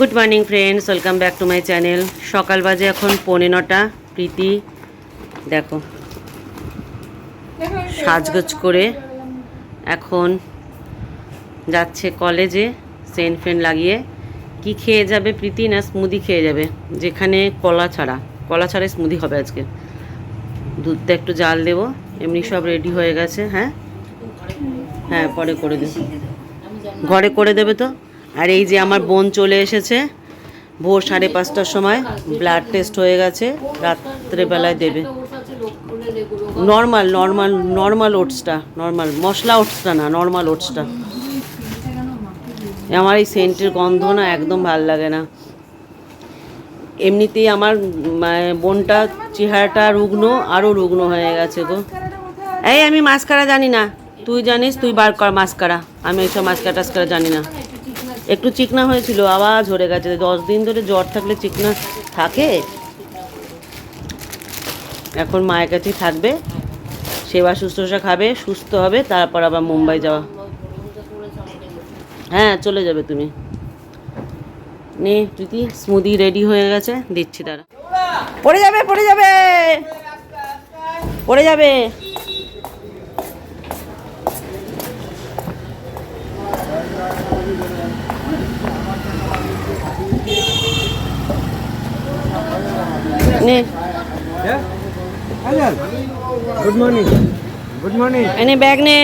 Good morning friends welcome back to my channel সকাল বাজে এখন পৌনে নটা। প্রীতি, দেখো। সাজগোজ করে এখন যাচ্ছে কলেজে সেন্ট ফ্রেন্ড লাগিয়ে। কি খেয়ে যাবে প্রীতি না স্মুদি খেয়ে যাবে? যেখানে কলা ছাড়া। কলা ছাড়া স্মুদি হবে আজকে। দুধটা একটু জাল দেবো। এমনি সব রেডি হয়ে গেছে হ্যাঁ? হ্যাঁ পরে করে দেবো। ঘরে করে দেবে তো? আর এই যে আমার বোন চলে এসেছে। ভোর সাড়ে পাঁচটার সময় ব্লাড টেস্ট হয়ে গেছে, রাত্রেবেলায় দেবে। নর্মাল নর্মাল নর্মাল ওটসটা নর্মাল মশলা ওটসটা না নর্মাল ওটসটা আমার এই সেন্টের গন্ধ না একদম ভালো লাগে না। এমনিতেই আমার মানে বোনটা চেহারাটা রুগ্ন আরও রুগ্ন হয়ে গেছে গো। এই আমি মাস্কারা জানি না। তুই জানিস, তুই বার কর মাস্কারা। আমি এইসব মাস্কারা টাস্কারা জানি না। একটু চিকনা হয়েছিল আবার ঝরে গেছে। দশ দিন ধরে জ্বর থাকলে চিকনা থাকে। এখন মায়ের কাছেই থাকবে। সেবা শুশ্রূষা খাবে, সুস্থ হবে, তারপর আবার মুম্বাই যাওয়া। হ্যাঁ চলে যাবে তুমি। নে, প্রীতি স্মুদি রেডি হয়ে গেছে, দিচ্ছি তারা। পড়ে যাবে পড়ে যাবে। পড়ে যাবে। নে. Good morning. Good এনে ব্যাগ নে।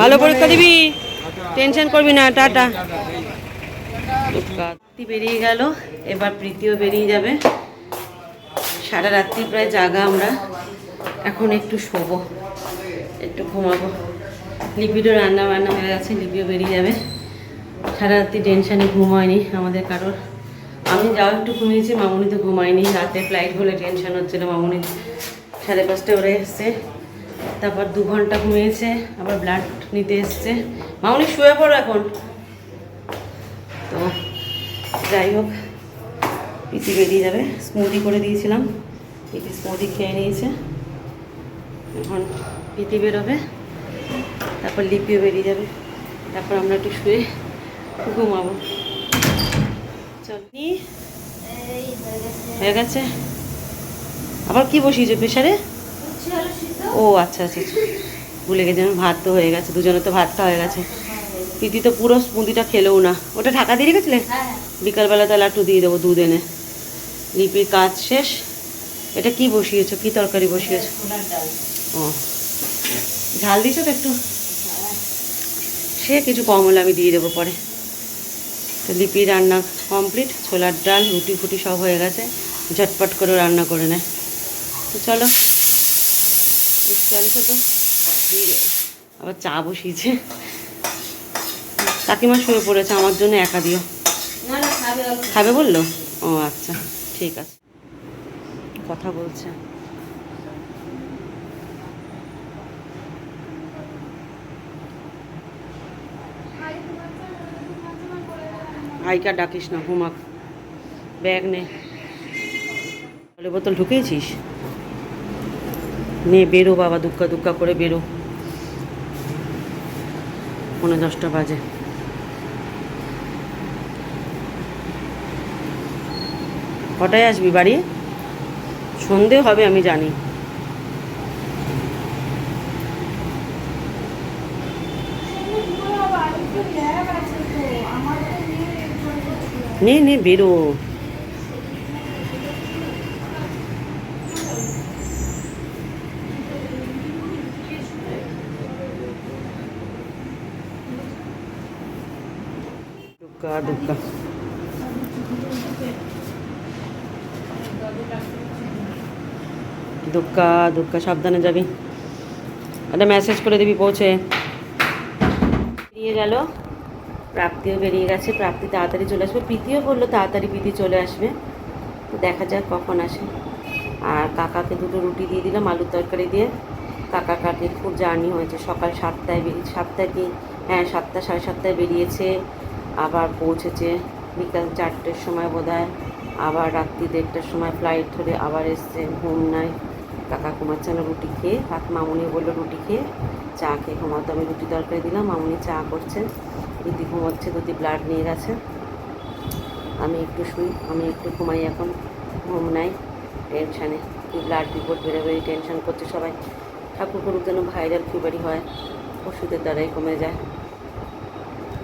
ভালো পরীক্ষা দিবি। টেনশন করবি না টাটা। প্রীতি বেরিয়ে গেল এবার প্রীতিও বেরিয়ে যাবে। সারা রাত্রি প্রায় জাগা আমরা। এখন একটু শোবো একটু ঘুমাবো। লিপিডও রান্না বান্না হয়ে গেছে লিপিও বেরিয়ে যাবে। সারা রাত্রি টেনশানে ঘুম হয়নি আমাদের কারোর। আমি যাও একটু ঘুমিয়েছি মামুনি তো ঘুমায়নি, রাতে ফ্লাইট বলে টেনশন হচ্ছিল মামুনি সাড়ে পাঁচটা ওরে এসছে। তারপর দু ঘণ্টা ঘুমিয়েছে, আবার ব্লাড নিতে এসছে। মামুনি শুয়ে পড়ো এখন। তো যাই হোক পিসি বেরিয়ে যাবে। স্মুদি করে দিয়েছিলাম পিসি স্মুদি খেয়ে নিয়েছে। এখন পিতি বেরোবে, তারপর লিপিও বেরিয়ে যাবে। তারপর আমরা একটু শুয়ে ঘুমাবো। হয়ে গেছে। আবার কি বসিয়েছো প্রেশারে ও আচ্ছা আচ্ছা আচ্ছা। ভুলে গেছি ভাত তো হয়ে গেছে দুজনে তো ভাতটা হয়ে গেছে। প্রীতি তো পুরো স্মুদিটা খেলেও না। ওটা ঢাকা দিয়ে রেখেছিলে? বিকালবেলা তাহলে একটু দিয়ে দেবো দুধ এনে লিপির কাজ শেষ। এটা কি বসিয়েছো? কি তরকারি বসিয়েছো? ও। ঝাল দিয়েছ তো একটু? সে কিছু কম হলে আমি দিয়ে দেবো পরে। তো লিপি রান্না কমপ্লিট ছোলার ডাল রুটি ফুটি সব হয়ে গেছে। ঝটপট করে রান্না করে নেয় তো চলো চল তো আবার চা বসিয়েছে। কাকিমা শুয়ে পড়েছে আমার জন্য একা দিও। খাবে বলল? ও আচ্ছা ঠিক আছে। কথা বলছে। ভাইকা ডাকিস না, ঘুমাক। ব্যাগ নে। জলের বোতল ঢুকিয়েছিস? নে, বেরো বাবা, দুক্কা দুক্কা করে বেরো। পনেরো দশটা বাজে। কটায় আসবি বাড়ি? সন্ধে হবে আমি জানি। নে নে, বেরো। দুক্কা দুক্কা দুক্কা দুক্কা সাবধানে যাবি। একটা মেসেজ করে দিবি, পৌঁছে। বেরিয়ে গেল। প্রাপ্তিও বেরিয়ে গেছে, প্রাপ্তি তাড়াতাড়ি চলে আসবে। প্রীতিও বলল, তাড়াতাড়ি প্রীতি চলে আসবে। দেখা যাক কখন আসে। আর কাকাকে দুটো রুটি দিয়ে দিলাম, আলুর তরকারি দিয়ে। কাকা কাকে খুব জার্নি হয়েছে। সকাল সাতটায় বেরিয়ে সাতটায় কি? হ্যাঁ সাতটা, সাড়ে সাতটায় বেরিয়েছে। আবার পৌঁছেছে বিকাল চারটের সময় বোধহয়। আবার রাত্রি দেড়টার সময় ফ্লাইট ধরে আবার এসছে ঘুম নাই। কাকা ঘুমাচ্ছে না, রুটি খেয়ে, হাত মামুনি বলল রুটি খেয়ে, চা খেয়ে ঘুমাতে আমি রুটি তরকারি দিলাম, মামুনি চা করছে। দিদি ঘুমোচ্ছে দিদি ব্লাড নিয়ে গেছে। আমি একটু শুই, আমি একটু ঘুমাই এখন, ঘুম নাই টেনশানে কি ব্লাড রিপোর্ট বেরোবে এই টেনশন করছে সবাই। ঠাকুর যেন ভাইরাল ফিভারই হয়, ওষুধের দ্বারাই কমে যায়।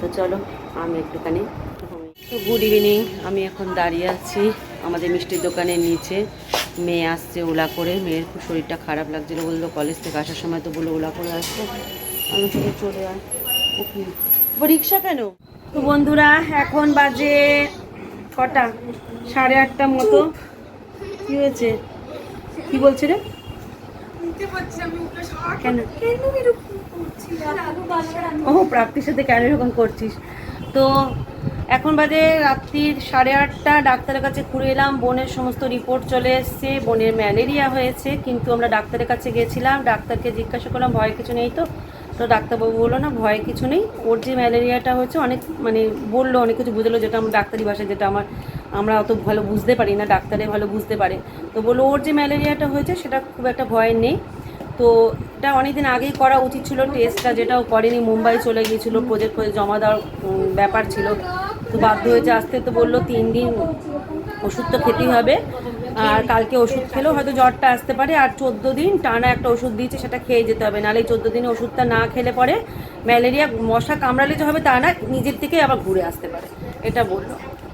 তো চলো, আমি একটুখানি তো গুড ইভিনিং আমি এখন দাঁড়িয়ে আছি আমাদের মিষ্টির দোকানের নিচে। মেয়ে আসছে ওলা করে, মেয়ের খুব শরীরটা খারাপ লাগছিল বলল কলেজ থেকে আসার সময় তো বলল ওলা করে আসছে আমি চলে আয়। ওকে রিক্সা কেন? তো বন্ধুরা এখন বাজে কটা সাড়ে আটটা মতো। কি হয়েছে? কি বলছে রে? কেন? ও প্রাপ্তির সাথে কেন এরকম করছিস? তো এখন বাজে রাত্রির সাড়ে আটটা ডাক্তারের কাছে ঘুরে এলাম বোনের সমস্ত রিপোর্ট চলে এসছে বোনের ম্যালেরিয়া হয়েছে কিন্তু আমরা ডাক্তারের কাছে গেছিলাম ডাক্তারকে জিজ্ঞাসা করলাম ভয় কিছু নেই তো? তো ডাক্তারবাবু বলল, না, ভয় কিছু নেই। ওর যে ম্যালেরিয়াটা হয়েছে, অনেক মানে বলল, অনেক কিছু বুঝলো, যেটা আমার ডাক্তারি ভাষায়, যেটা আমার, আমরা অত ভালো বুঝতে পারি না, ডাক্তারে ভালো বুঝতে পারে। তো বলল, ওর যে ম্যালেরিয়াটা হয়েছে, সেটা খুব একটা ভয় নেই। তো এটা অনেকদিন আগেই করা উচিত ছিল, টেস্টটা যেটাও করেনি, মুম্বাই চলে গিয়েছিল প্রজেক্ট জমা দেওয়ার ব্যাপার ছিল। তো বাধ্য হয়েছে, আসতে তো বলল, তিন দিন ওষুধ তো খেতেই হবে। আর কালকে ওষুধ খেলেও হয়তো জ্বরটা আসতে পারে। আর চোদ্দ দিন টানা একটা ওষুধ দিয়েছে সেটা খেয়ে যেতে হবে। নাহলে চোদ্দ দিনে ওষুধটা না খেলে পরে ম্যালেরিয়া মশা কামড়ালে যে হবে তা না নিজের থেকে আবার ঘুরে আসতে পারে। এটা বলল।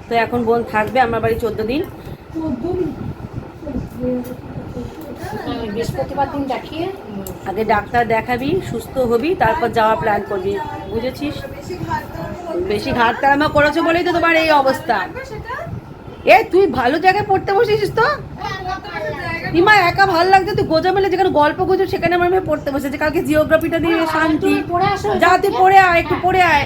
তো এখন বোন থাকবে আমার বাড়ি চোদ্দ দিন। বৃহস্পতিবার দিন দেখিয়ে আগে ডাক্তার দেখাবি সুস্থ হবি তারপর যাওয়া প্ল্যান করবি। বুঝেছিস? বেশি ঘাট তাড়ামা করেছ বলেই তো তোমার এই অবস্থা। এ তুই ভালো জায়গায় পড়তে বসেছিস তো? ইমা একা ভালো লাগছে তুই গোজা মেলে যেখানে গল্প গুজো সেখানে আমার মেয়ে পড়তে বসেছে। কালকে জিওগ্রাফিটা দিয়ে শান্তি। যা তুই পড়ে আয় একটু পড়ে আয়।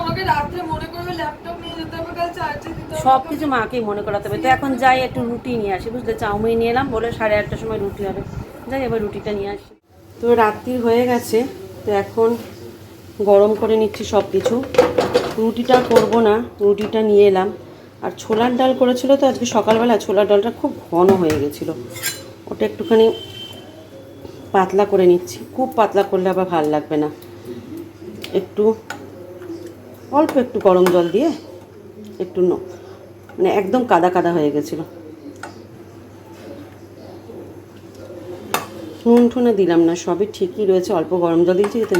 আমাকে রাত্রে মনে করবে ল্যাপটপ নিয়ে যেতে হবে কাল চার্জে দিতে হবে। সব কিছু মাকেই মনে করাতে হবে। তো এখন যাই একটু রুটি নিয়ে আসি বুঝলে? চাউমিন নিয়ে এলাম বলে সাড়ে আটটার সময় রুটি হবে। যাই এবার রুটিটা নিয়ে আসি। তো রাত্রি হয়ে গেছে তো এখন গরম করে নিচ্ছি সব কিছু রুটিটা করব না রুটিটা নিয়ে এলাম। আর ছোলার ডাল করেছিল তো আজকে সকালবেলা, ছোলার ডালটা খুব ঘন হয়ে গেছিল। ওটা একটুখানি পাতলা করে নিচ্ছি। খুব পাতলা করলে আবার ভালো লাগবে না। একটু, অল্প একটু গরম জল দিয়ে একটু ন- মানে একদম কাদা কাদা হয়ে গেছিল। নুন টুনে দিলাম না, সবই ঠিকই রয়েছে। অল্প গরম জল দিয়েছি, যাতে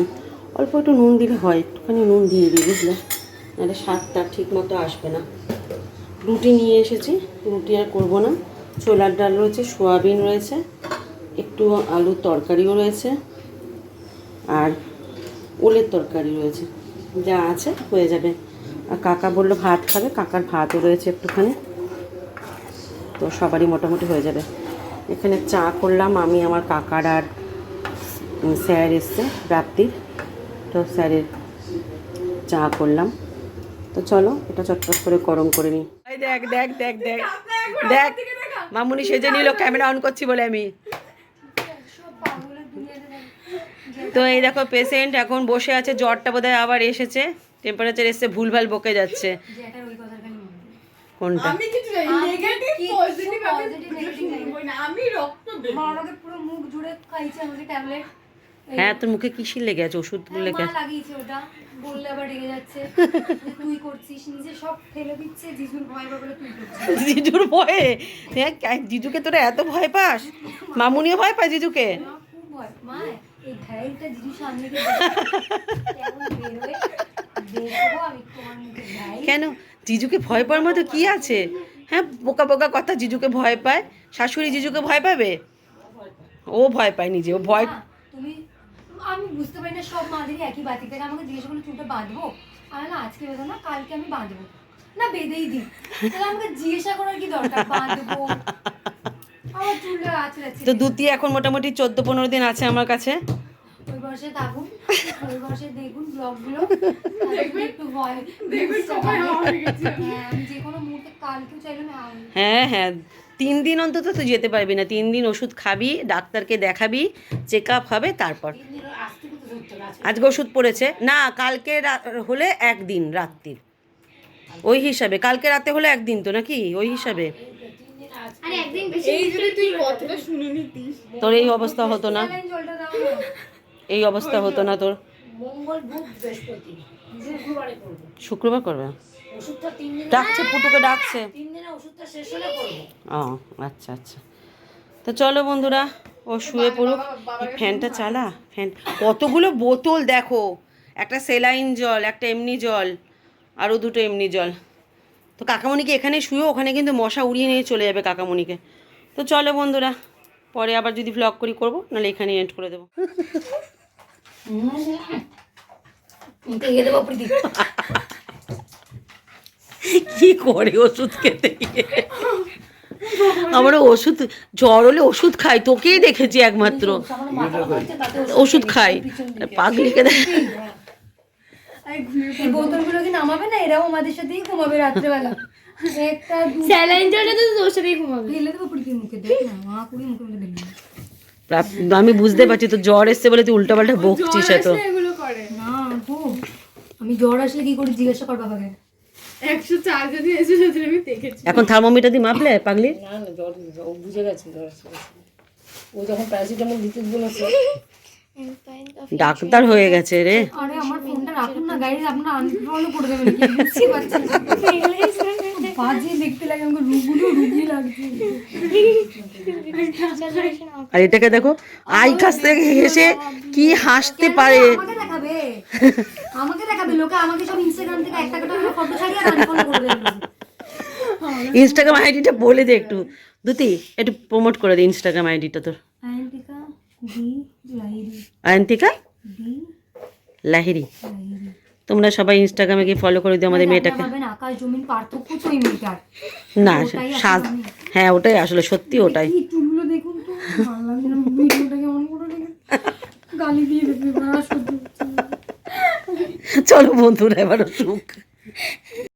অল্প একটু নুন দিলে হয়। একটুখানি নুন দিয়ে দিই, বুঝলে? নাহলে স্বাদটা ঠিক মতো আসবে না। রুটি নিয়ে এসেছি। রুটি আর করব না। ছোলার ডাল রয়েছে, সোয়াবিন রয়েছে, একটু আলুর তরকারিও রয়েছে, আর ওলের তরকারি রয়েছে। যা আছে হয়ে যাবে। আর কাকা বলল ভাত খাবে, কাকার ভাতও রয়েছে একটুখানি। তো সবারই মোটামুটি হয়ে যাবে। এখানে চা করলাম, আমি, আমার কাকার আর স্যার এসছে রাত্রির। তো স্যারের চা করলাম। তো চলো, এটা চটপট করে গরম করে নিই। দেখ দেখ দেখ দেখ। দেখ মামুনি সেজে নিল ক্যামেরা অন করছি বলে আমি। তো এই দেখো পেশেন্ট এখন বসে আছে জ্বরটা বোধহয় আবার এসেছে। টেম্পারেচার এসছে ভুলভাল বকে যাচ্ছে। কোনটা? আমি কিছু জানি নেগেটিভ পজিটিভ আমি positive, negative শুনবই না আমি রক্ত দেব। মা আমাকে পুরো মুখ জুড়ে খাইছে আমাকে ট্যাবলেট হ্যাঁ তোর মুখে কিসির লেগে আছে? ওষুধ লেগে আছে? লাগিয়েছে ওটা। বললে আবার রেগে যাচ্ছে। তুই করছিস নিজে সব ফেলে দিচ্ছে জিজুর ভয় বলে তুই করছিস। জিজুর ভয়ে? দেখ জিজুকে তোরা এত ভয় পাস? মামুনিও ভয় পায় জিজুকে? খুব ভয় মা এই ভ্যালটা জিজুর সামনে কেন? জিজুকে ভয় পাওয়ার মতো কি আছে? হ্যাঁ বোকা বোকা কথা জিজুকে ভয় পায়। শাশুড়ি জিজুকে ভয় পাবে? ও ভয় পায় নিজে ও ভয় তুমি আমি বুঝতে পারি না সব মাদেরই একই বাতি থেকে আমাকে জিজ্ঞেস করল চুলটা বাঁধবো? আমি না আজকে বেঁধো না কালকে আমি বাঁধবো। না বেঁধেই দিই। তাহলে আমাকে জিজ্ঞাসা করার কি দরকার? বাঁধবো? আমার চুলটা আছে আছে। তো দুতি এখন মোটামুটি চোদ্দ পনেরো দিন আছে আমার কাছে। ওই থাকুন ওই দেখুন ব্লগগুলো। দেখবেন? একটু ভয় দেখবেন কবে হ্যাঁ আমি যে কোনো মুহূর্তে কালকেও চাইলে না হ্যাঁ হ্যাঁ। তিন দিন অন্তত তুই যেতে পারবি না। তিন দিন ওষুধ খাবি ডাক্তারকে দেখাবি চেক আপ হবে তারপর। আজকে ওষুধ পড়েছে। না কালকে হলে একদিন রাত্রির। ওই হিসাবে কালকে রাতে হলে একদিন তো নাকি? ওই হিসাবে। তোর এই অবস্থা হতো না। এই অবস্থা হতো না তোর। শুক্রবার করবে? ওষুধটা তিন দিন ডাকছে পুটুকে ডাকছে তিন দিনে ওষুধটা শেষ হলে করব ও আচ্ছা আচ্ছা তো চলো বন্ধুরা ও শুয়ে পড়ুক ফ্যানটা চালা ফ্যান কতগুলো বোতল দেখো একটা সেলাইন জল একটা এমনি জল আরও দুটো এমনি জল তো কাকামণিকে এখানে শুয়ে ওখানে কিন্তু মশা উড়িয়ে নিয়ে চলে যাবে কাকামণিকে তো চলো বন্ধুরা পরে আবার যদি ভ্লগ করি করব নাহলে এখানে এন্ড করে দেবো ইয়ে দেবো কি করে ওষুধ খেতে গিয়ে? আমরা ওষুধ জ্বর হলে ওষুধ খাই তোকেই দেখেছি একমাত্র। ওষুধ খাই। পাগলিকে দেখ এই বোতলগুলো কি নামাবে না? এরাও আমাদের সাথেই ঘুমাবে রাত্রেবেলা। একটা স্যালাইন তো তোর সাথেই ঘুমাবে। ঢেলে দেবো প্রীতির মুখে দেখ না। মা করে মুখে মুখে দেখবি আমি বুঝতে পারছি তো জ্বর এসছে বলে তুই উল্টাপাল্টা বকছিস এত। এগুলো করে। না গো। আমি জ্বর আসলে কি করে? জিজ্ঞাসা কর বাবাকে। একশো চার যদি এসে যদি আমি দেখেছি। এখন থার্মোমিটার দিয়ে মাপলে পাগলি? না না জ্বর ও বুঝে গেছে জ্বর ও যখন প্যারাসিটামল দিতে বলেছে ডাক্তার হয়ে গেছে রে। আরে আমার ফোনটা রাখুন না গাড়ি আপনারা আনফলো করে দেবেন কি বুঝতে বাজে দেখতে লাগে আমাকে রুগুলো রুগি লাগছে। আর এটাকে দেখো আই কাছ থেকে এসে কি হাসতে পারে। আমাকে দেখাবে লোকে আমাকে সব ইনস্টাগ্রাম থেকে একটা একটা করে ফটো ছাড়িয়ে আনফলো করে দেবে ইনস্টাগ্রাম আইডিটা বলে দে একটু। দুতি একটু প্রমোট করে দে ইনস্টাগ্রাম আইডিটা তোর। আয়ন্তিকা ডি লাইরি আয়ন্তিকা ডি লাহিরি তোমরা সবাই ইনস্টাগ্রামে গিয়ে ফলো করে দিও আমাদের মেয়েটাকে। আকাশ জমিন পার্থক্য তো এই মেয়েটার। না সাজ হ্যাঁ ওটাই আসলে সত্যি ওটাই। চুলগুলো দেখুন তো ভালো লাগছে না ভিডিওটা কেমন করে গালি দিয়ে দেবে সহ্য। চলো বন্ধুরা এবার সুখ।